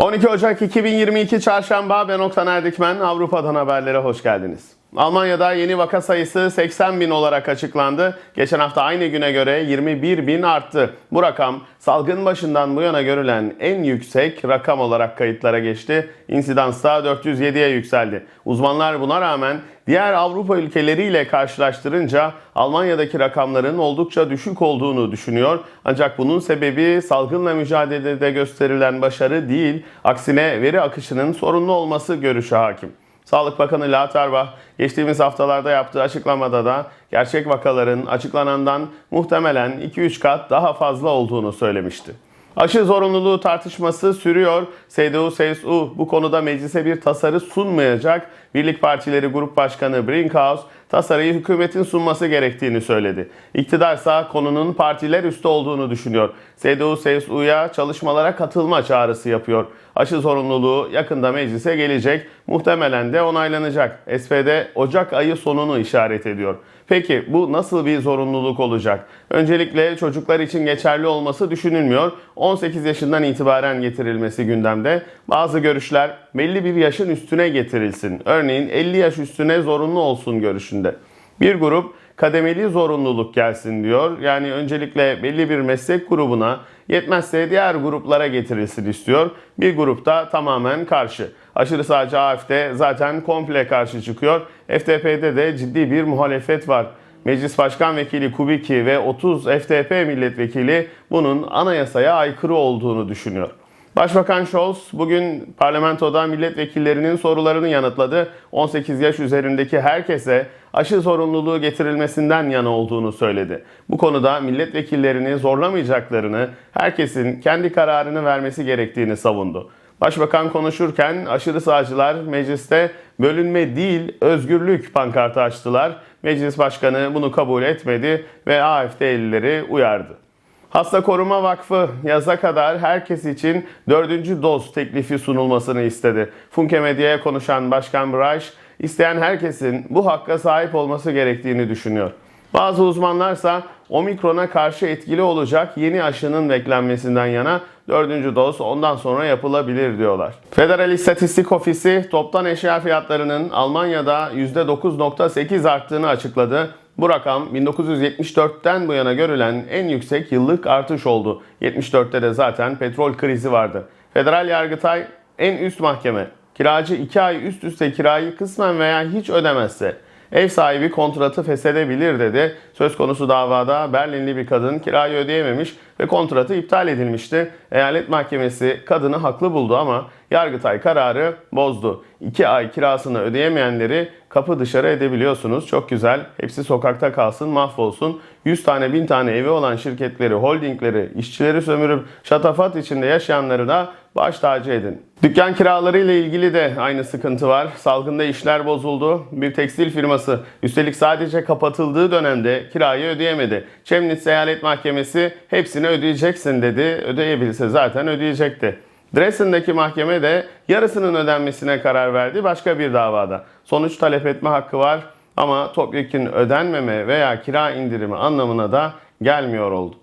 12 Ocak 2022 Çarşamba ben Oktan Erdikmen. Avrupa'dan haberlere hoş geldiniz. Almanya'da yeni vaka sayısı 80 bin olarak açıklandı. Geçen hafta aynı güne göre 21 bin arttı. Bu rakam salgın başından bu yana görülen en yüksek rakam olarak kayıtlara geçti. İnsidans da 407'ye yükseldi. Uzmanlar buna rağmen diğer Avrupa ülkeleriyle karşılaştırınca Almanya'daki rakamların oldukça düşük olduğunu düşünüyor. Ancak bunun sebebi salgınla mücadelede gösterilen başarı değil, aksine veri akışının sorunlu olması görüşü hakim. Sağlık Bakanı Laterbach geçtiğimiz haftalarda yaptığı açıklamada da gerçek vakaların açıklanandan muhtemelen 2-3 kat daha fazla olduğunu söylemişti. Aşı zorunluluğu tartışması sürüyor. CDU-CSU bu konuda meclise bir tasarı sunmayacak. Birlik Partileri Grup Başkanı Brinkhaus tasarıyı hükümetin sunması gerektiğini söyledi. İktidarsa konunun partiler üstü olduğunu düşünüyor. CDU-CSU'ya çalışmalara katılma çağrısı yapıyor. Aşı zorunluluğu yakında meclise gelecek, muhtemelen de onaylanacak. SPD Ocak ayı sonunu işaret ediyor. Peki bu nasıl bir zorunluluk olacak? Öncelikle çocuklar için geçerli olması düşünülmüyor. 18 yaşından itibaren getirilmesi gündemde. Bazı görüşler belli bir yaşın üstüne getirilsin. Örneğin 50 yaş üstüne zorunlu olsun görüşünde. Bir grup kademeli zorunluluk gelsin diyor. Yani öncelikle belli bir meslek grubuna yetmezse diğer gruplara getirilsin istiyor. Bir grupta tamamen karşı. Aşırı sağcı AFD zaten komple karşı çıkıyor. FDP'de de ciddi bir muhalefet var. Meclis Başkan Vekili Kubicki ve 30 FDP milletvekili bunun anayasaya aykırı olduğunu düşünüyor. Başbakan Scholz bugün parlamentoda milletvekillerinin sorularını yanıtladı. 18 yaş üzerindeki herkese aşı zorunluluğu getirilmesinden yana olduğunu söyledi. Bu konuda milletvekillerini zorlamayacaklarını, herkesin kendi kararını vermesi gerektiğini savundu. Başbakan konuşurken aşırı sağcılar mecliste bölünme değil özgürlük pankartı açtılar. Meclis başkanı bunu kabul etmedi ve AFD'lileri uyardı. Hasta Koruma Vakfı yaza kadar herkes için dördüncü doz teklifi sunulmasını istedi. Funke Medya'ya konuşan Başkan Braş, isteyen herkesin bu hakka sahip olması gerektiğini düşünüyor. Bazı uzmanlarsa omikrona karşı etkili olacak yeni aşının beklenmesinden yana dördüncü doz ondan sonra yapılabilir diyorlar. Federal İstatistik Ofisi toptan eşya fiyatlarının Almanya'da %9.8 arttığını açıkladı. Bu rakam 1974'ten bu yana görülen en yüksek yıllık artış oldu. 74'te de zaten petrol krizi vardı. Federal Yargıtay en üst mahkeme kiracı 2 ay üst üste kirayı kısmen veya hiç ödemezse ev sahibi kontratı feshedebilir dedi. Söz konusu davada Berlinli bir kadın kirayı ödeyememiş ve kontratı iptal edilmişti. Eyalet mahkemesi kadını haklı buldu ama Yargıtay kararı bozdu. 2 ay kirasını ödeyemeyenleri kapı dışarı edebiliyorsunuz. Çok güzel. Hepsi sokakta kalsın, mahvolsun. 100 tane, 1000 tane evi olan şirketleri, holdingleri, işçileri sömürüp şatafat içinde yaşayanları da baş tacı edin. Dükkan kiraları ile ilgili de aynı sıkıntı var. Salgında işler bozuldu. Bir tekstil firması üstelik sadece kapatıldığı dönemde kirayı ödeyemedi. Chemnitz Eyalet Mahkemesi hepsini ödeyeceksin dedi. Ödeyebilse zaten ödeyecekti. Dresden'deki mahkeme de yarısının ödenmesine karar verdi başka bir davada. Sonuç talep etme hakkı var ama topyekun ödenmeme veya kira indirimi anlamına da gelmiyor oldu.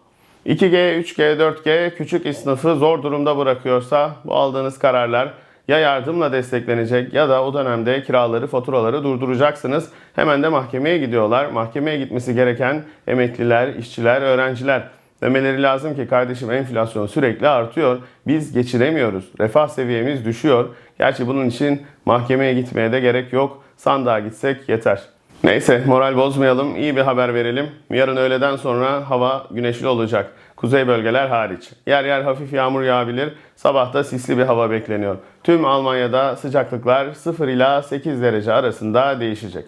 2G, 3G, 4G küçük esnafı zor durumda bırakıyorsa bu aldığınız kararlar ya yardımla desteklenecek ya da o dönemde kiraları, faturaları durduracaksınız. Hemen de mahkemeye gidiyorlar. Mahkemeye gitmesi gereken emekliler, işçiler, öğrenciler. Demeleri lazım ki kardeşim enflasyon sürekli artıyor. Biz geçiremiyoruz. Refah seviyemiz düşüyor. Gerçi bunun için mahkemeye gitmeye de gerek yok. Sandığa gitsek yeter. Neyse moral bozmayalım. İyi bir haber verelim. Yarın öğleden sonra hava güneşli olacak. Kuzey bölgeler hariç. Yer yer hafif yağmur yağabilir. Sabahta sisli bir hava bekleniyor. Tüm Almanya'da sıcaklıklar 0 ila 8 derece arasında değişecek.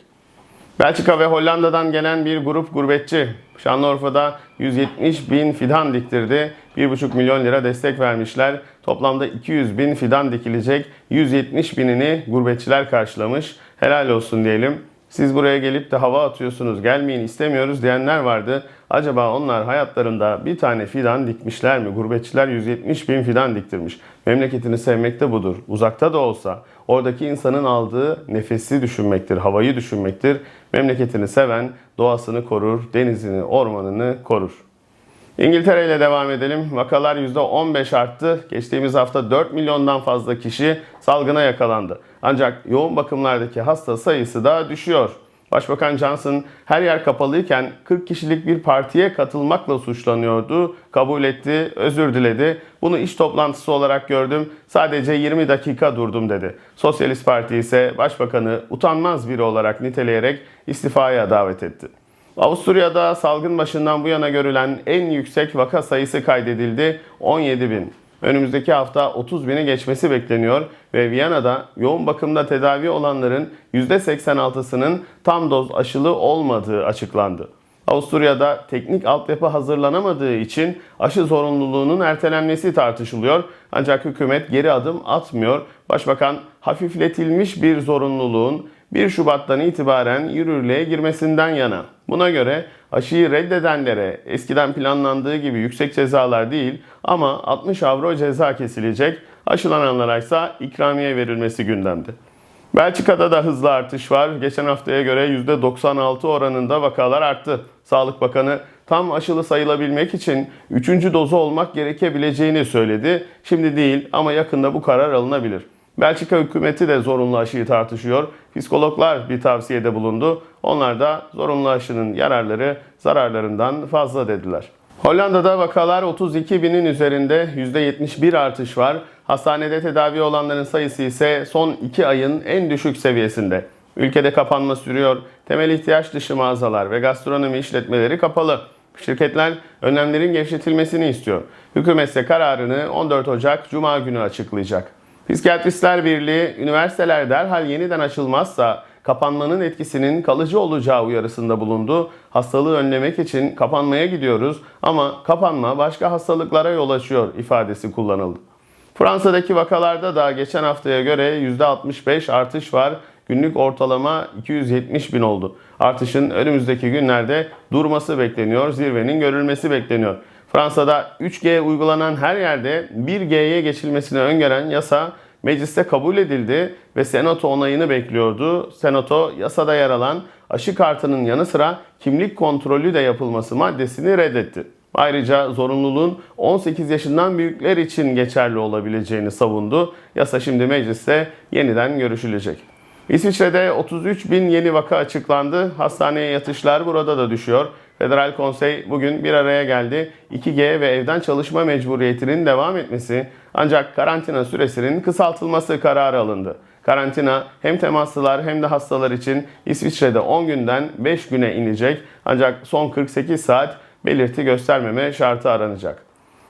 Belçika ve Hollanda'dan gelen bir grup gurbetçi Şanlıurfa'da 170 bin fidan diktirdi. 1,5 milyon lira destek vermişler. Toplamda 200 bin fidan dikilecek. 170 binini gurbetçiler karşılamış. Helal olsun diyelim. Siz buraya gelip de hava atıyorsunuz, gelmeyin istemiyoruz diyenler vardı. Acaba onlar hayatlarında bir tane fidan dikmişler mi? Gurbetçiler 170 bin fidan diktirmiş. Memleketini sevmek de budur. Uzakta da olsa oradaki insanın aldığı nefesi düşünmektir, havayı düşünmektir. Memleketini seven doğasını korur, denizini, ormanını korur. İngiltere ile devam edelim. Vakalar %15 arttı. Geçtiğimiz hafta 4 milyondan fazla kişi salgına yakalandı. Ancak yoğun bakımlardaki hasta sayısı da düşüyor. Başbakan Johnson her yer kapalıyken 40 kişilik bir partiye katılmakla suçlanıyordu. Kabul etti, özür diledi. Bunu iş toplantısı olarak gördüm. Sadece 20 dakika durdum dedi. Sosyalist Parti ise başbakanı utanmaz biri olarak niteleyerek istifaya davet etti. Avusturya'da salgın başından bu yana görülen en yüksek vaka sayısı kaydedildi 17 bin. Önümüzdeki hafta 30 bini geçmesi bekleniyor ve Viyana'da yoğun bakımda tedavi olanların %86'sının tam doz aşılı olmadığı açıklandı. Avusturya'da teknik altyapı hazırlanamadığı için aşı zorunluluğunun ertelenmesi tartışılıyor. Ancak hükümet geri adım atmıyor. Başbakan hafifletilmiş bir zorunluluğun 1 Şubat'tan itibaren yürürlüğe girmesinden yana. Buna göre aşıyı reddedenlere eskiden planlandığı gibi yüksek cezalar değil ama 60 avro ceza kesilecek. Aşılananlara ise ikramiye verilmesi gündemde. Belçika'da da hızlı artış var. Geçen haftaya göre %96 oranında vakalar arttı. Sağlık Bakanı tam aşılı sayılabilmek için 3. dozu olmak gerekebileceğini söyledi. Şimdi değil ama yakında bu karar alınabilir. Belçika hükümeti de zorunlu aşıyı tartışıyor. Psikologlar bir tavsiyede bulundu. Onlar da zorunlu aşının yararları zararlarından fazla dediler. Hollanda'da vakalar 32 binin üzerinde %71 artış var. Hastanede tedavi olanların sayısı ise son 2 ayın en düşük seviyesinde. Ülkede kapanma sürüyor. Temel ihtiyaç dışı mağazalar ve gastronomi işletmeleri kapalı. Şirketler önlemlerin gevşetilmesini istiyor. Hükümet ise kararını 14 Ocak Cuma günü açıklayacak. Psikiyatristler Birliği, üniversiteler derhal yeniden açılmazsa kapanmanın etkisinin kalıcı olacağı uyarısında bulundu. Hastalığı önlemek için kapanmaya gidiyoruz ama kapanma başka hastalıklara yol açıyor ifadesi kullanıldı. Fransa'daki vakalarda da geçen haftaya göre %65 artış var. Günlük ortalama 270 bin oldu. Artışın önümüzdeki günlerde durması bekleniyor, zirvenin görülmesi bekleniyor. Fransa'da 3G uygulanan her yerde 1G'ye geçilmesini öngören yasa mecliste kabul edildi ve senato onayını bekliyordu. Senato yasada yer alan aşı kartının yanı sıra kimlik kontrolü de yapılması maddesini reddetti. Ayrıca zorunluluğun 18 yaşından büyükler için geçerli olabileceğini savundu. Yasa şimdi mecliste yeniden görüşülecek. İsviçre'de 33 bin yeni vaka açıklandı. Hastaneye yatışlar burada da düşüyor. Federal Konsey bugün bir araya geldi. 2G ve evden çalışma mecburiyetinin devam etmesi ancak karantina süresinin kısaltılması kararı alındı. Karantina hem temaslılar hem de hastalar için İsviçre'de 10 günden 5 güne inecek ancak son 48 saat belirti göstermeme şartı aranacak.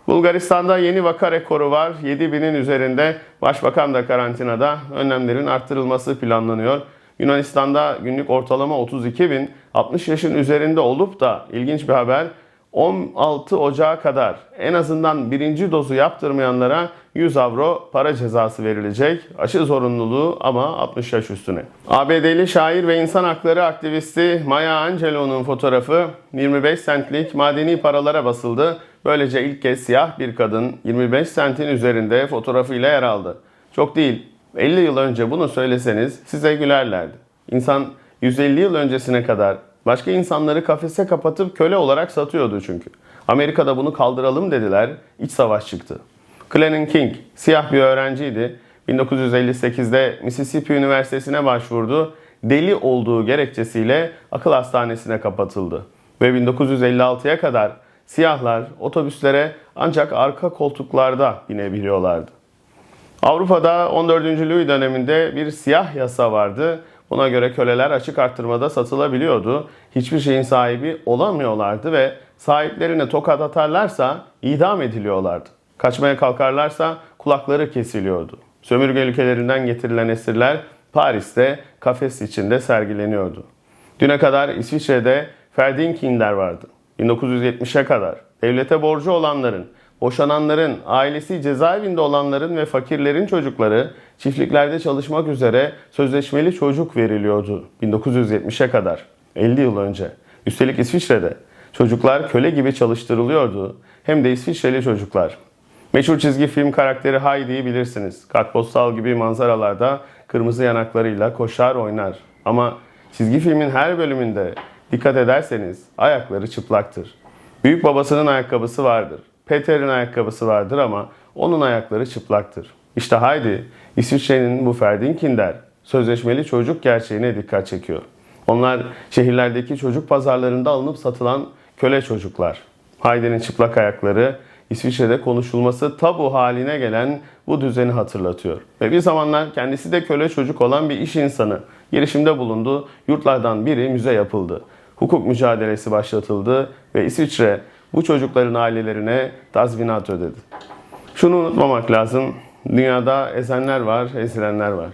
Bulgaristan'da yeni vaka rekoru var. 7000'in üzerinde başbakan da karantinada önlemlerin arttırılması planlanıyor. Yunanistan'da günlük ortalama 32 bin, 60 yaşın üzerinde olup da ilginç bir haber 16 Ocağı kadar en azından birinci dozu yaptırmayanlara 100 avro para cezası verilecek. Aşı zorunluluğu ama 60 yaş üstüne. ABD'li şair ve insan hakları aktivisti Maya Angelou'nun fotoğrafı 25 centlik madeni paralara basıldı. Böylece ilk kez siyah bir kadın 25 sentin üzerinde fotoğrafıyla yer aldı. Çok değil, 50 yıl önce bunu söyleseniz size gülerlerdi. İnsan 150 yıl öncesine kadar başka insanları kafese kapatıp köle olarak satıyordu çünkü. Amerika'da bunu kaldıralım dediler, iç savaş çıktı. Clennon King, siyah bir öğrenciydi. 1958'de Mississippi Üniversitesi'ne başvurdu. Deli olduğu gerekçesiyle akıl hastanesine kapatıldı. Ve 1956'ya kadar siyahlar otobüslere ancak arka koltuklarda binebiliyorlardı. Avrupa'da 14. Louis döneminde bir siyah yasa vardı. Buna göre köleler açık arttırmada satılabiliyordu. Hiçbir şeyin sahibi olamıyorlardı ve sahiplerine tokat atarlarsa idam ediliyorlardı. Kaçmaya kalkarlarsa kulakları kesiliyordu. Sömürge ülkelerinden getirilen esirler Paris'te kafes içinde sergileniyordu. Düne kadar İsviçre'de Ferdinkinder vardı. 1970'e kadar devlete borcu olanların, boşananların, ailesi cezaevinde olanların ve fakirlerin çocukları çiftliklerde çalışmak üzere sözleşmeli çocuk veriliyordu 1970'e kadar. 50 yıl önce. Üstelik İsviçre'de çocuklar köle gibi çalıştırılıyordu. Hem de İsviçreli çocuklar. Meşhur çizgi film karakteri Heidi'yi bilirsiniz. Kartpostal gibi manzaralarda kırmızı yanaklarıyla koşar oynar. Ama çizgi filmin her bölümünde dikkat ederseniz ayakları çıplaktır. Büyük babasının ayakkabısı vardır. Peter'in ayakkabısı vardır ama onun ayakları çıplaktır. İşte haydi İsviçre'nin bu Ferdinkinder sözleşmeli çocuk gerçeğine dikkat çekiyor. Onlar şehirlerdeki çocuk pazarlarında alınıp satılan köle çocuklar. Haydi'nin çıplak ayakları İsviçre'de konuşulması tabu haline gelen bu düzeni hatırlatıyor. Ve bir zamanlar kendisi de köle çocuk olan bir iş insanı. Girişimde bulundu, yurtlardan biri müze yapıldı. Hukuk mücadelesi başlatıldı ve İsviçre bu çocukların ailelerine tazminat ödedi. Şunu unutmamak lazım. Dünyada ezenler var, ezilenler var.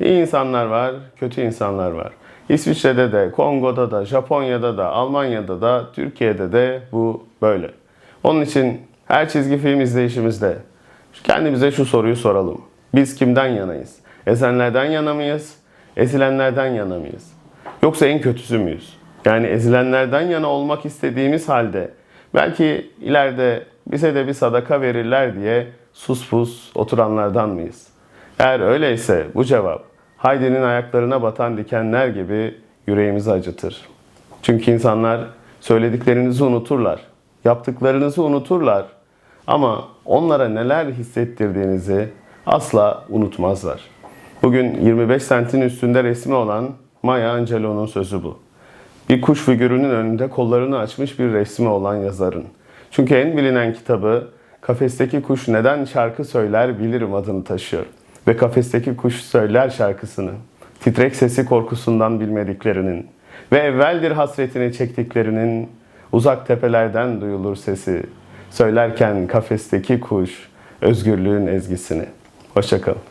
İyi insanlar var, kötü insanlar var. İsviçre'de de, Kongo'da da, Japonya'da da, Almanya'da da, Türkiye'de de bu böyle. Onun için her çizgi film izleyişimizde kendimize şu soruyu soralım. Biz kimden yanayız? Ezenlerden yana mıyız? Ezilenlerden yana mıyız? Yoksa en kötüsü müyüz? Yani ezilenlerden yana olmak istediğimiz halde belki ileride bize de bir sadaka verirler diye sus pus oturanlardan mıyız? Eğer öyleyse bu cevap Haydi'nin ayaklarına batan dikenler gibi yüreğimizi acıtır. Çünkü insanlar söylediklerinizi unuturlar, yaptıklarınızı unuturlar ama onlara neler hissettirdiğinizi asla unutmazlar. Bugün 25 sentin üstünde resmi olan Maya Angelou'nun sözü bu. Bir kuş figürünün önünde kollarını açmış bir resmi olan yazarın. Çünkü en bilinen kitabı Kafesteki Kuş Neden Şarkı Söyler Bilirim adını taşıyor. Ve Kafesteki Kuş Söyler şarkısını, titrek sesi korkusundan bilmediklerinin ve evveldir hasretini çektiklerinin uzak tepelerden duyulur sesi. Söylerken kafesteki kuş özgürlüğün ezgisini. Hoşçakalın.